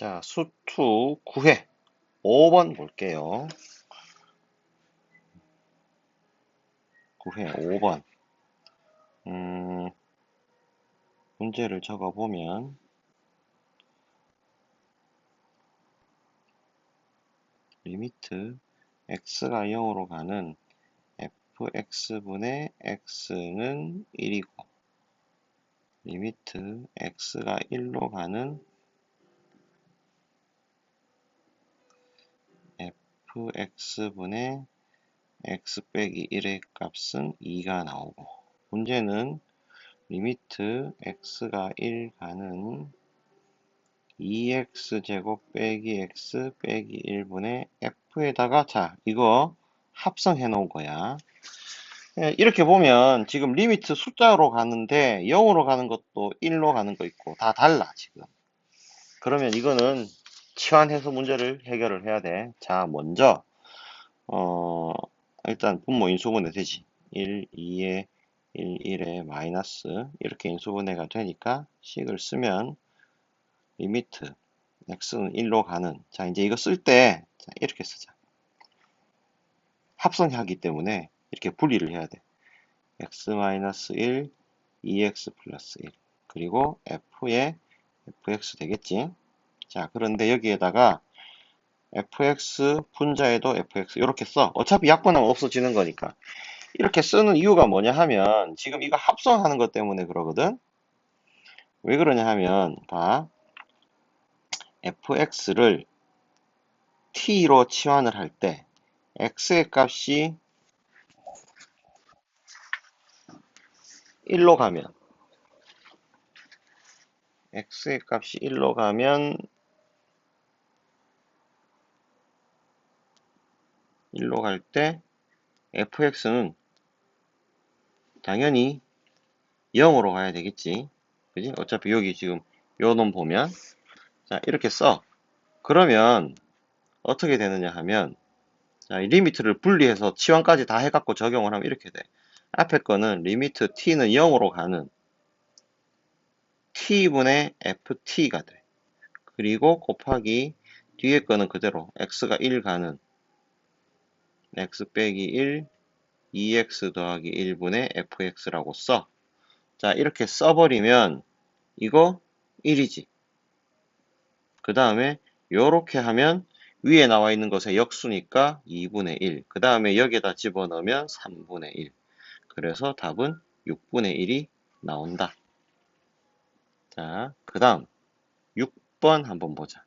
자, 수투 9회 5번 볼게요. 9회 5번. 음, 문제를 적어보면 리미트 x가 0으로 가는 fx분의 x는 1이고 리미트 x가 1로 가는 fx분의 x 빼기 1의 값은 2가 나오고 문제는 리미트 x가 1 가는 2x제곱 빼기 x 빼기 1분의 f에다가 자 이거 합성해 놓은 거야. 예, 이렇게 보면 지금 리미트 숫자로 가는데 0으로 가는 것도 1로 가는 거 있고 다 달라 지금. 그러면 이거는 치환해서 문제를 해결을 해야 돼. 자, 먼저 어, 일단 분모 인수분해 되지. 1, 2에 1, 1에 마이너스 이렇게 인수분해가 되니까 식을 쓰면 리미트 x는 1로 가는 자 이제 이거 쓸 때 이렇게 쓰자. 합성하기 때문에 이렇게 분리를 해야 돼. x-1, 2x 플러스 1 그리고 f에 fx 되겠지. 자, 그런데 여기에다가 fx 분자에도 fx 이렇게 써. 어차피 약분하면 없어지는 거니까. 이렇게 쓰는 이유가 뭐냐 하면 지금 이거 합성하는 것 때문에 그러거든. 왜 그러냐 하면 봐. fx를 t로 치환을 할 때 x의 값이 1로 가면 x의 값이 1로 가면 1로 갈 때 fx는 당연히 0으로 가야 되겠지. 그지? 어차피 여기 지금 요놈 보면 자 이렇게 써. 그러면 어떻게 되느냐 하면 자, 리미트를 분리해서 치환까지 다 해갖고 적용을 하면 이렇게 돼. 앞에 거는 리미트 t는 0으로 가는 t분의 ft가 돼. 그리고 곱하기 뒤에 거는 그대로 x가 1 가는 x 빼기 1, 2x 더하기 1분의 fx라고 써. 자, 이렇게 써버리면 이거 1이지. 그 다음에 이렇게 하면 위에 나와 있는 것의 역수니까 2분의 1. 그 다음에 여기에다 집어넣으면 3분의 1. 그래서 답은 6분의 1이 나온다. 자, 그 다음 6번 한번 보자.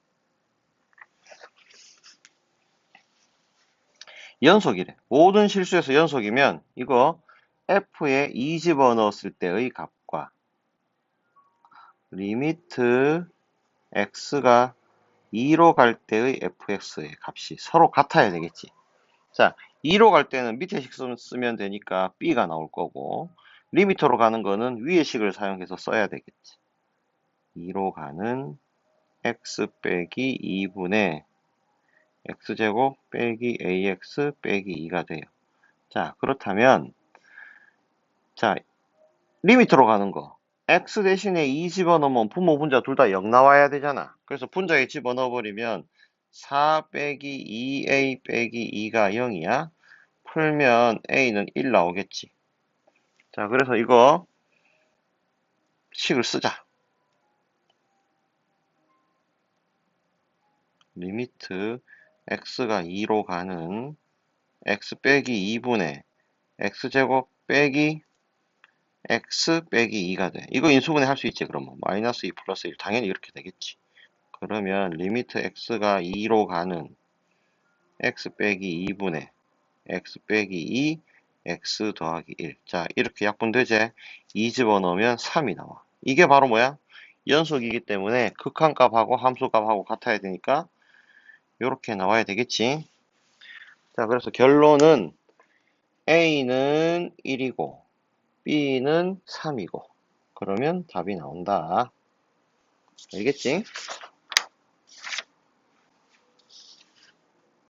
연속이래. 모든 실수에서 연속이면 이거 f에 2 집어넣었을 때의 값과 리미트 x가 2로 갈 때의 fx의 값이 서로 같아야 되겠지. 자, 2로 갈 때는 밑에 식 쓰면 되니까 b가 나올 거고 리미터로 가는 거는 위의 식을 사용해서 써야 되겠지. 2로 가는 x 빼기 2분의 x제곱 빼기 ax 빼기 2가 돼요. 자, 그렇다면 자, 리미트로 가는 거 x 대신에 2 집어넣으면 분모 분자 둘 다 0 나와야 되잖아. 그래서 분자에 집어넣어 버리면 4 빼기 2a 빼기 2가 0이야. 풀면 a는 1 나오겠지. 자, 그래서 이거 식을 쓰자. 리미트 x가 2로 가는 x 빼기 2분의 x제곱 빼기 x 빼기 2가 돼. 이거 인수분해 할 수 있지 그러면 마이너스 2 플러스 1 당연히 이렇게 되겠지. 그러면 리미트 x가 2로 가는 x 빼기 2분의 x 빼기 2 x 더하기 1. 자 이렇게 약분되제 2 집어넣으면 3이 나와. 이게 바로 뭐야? 연속이기 때문에 극한값하고 함수값하고 같아야 되니까 이렇게 나와야 되겠지. 자, 그래서 결론은 A는 1이고 B는 3이고 그러면 답이 나온다. 알겠지?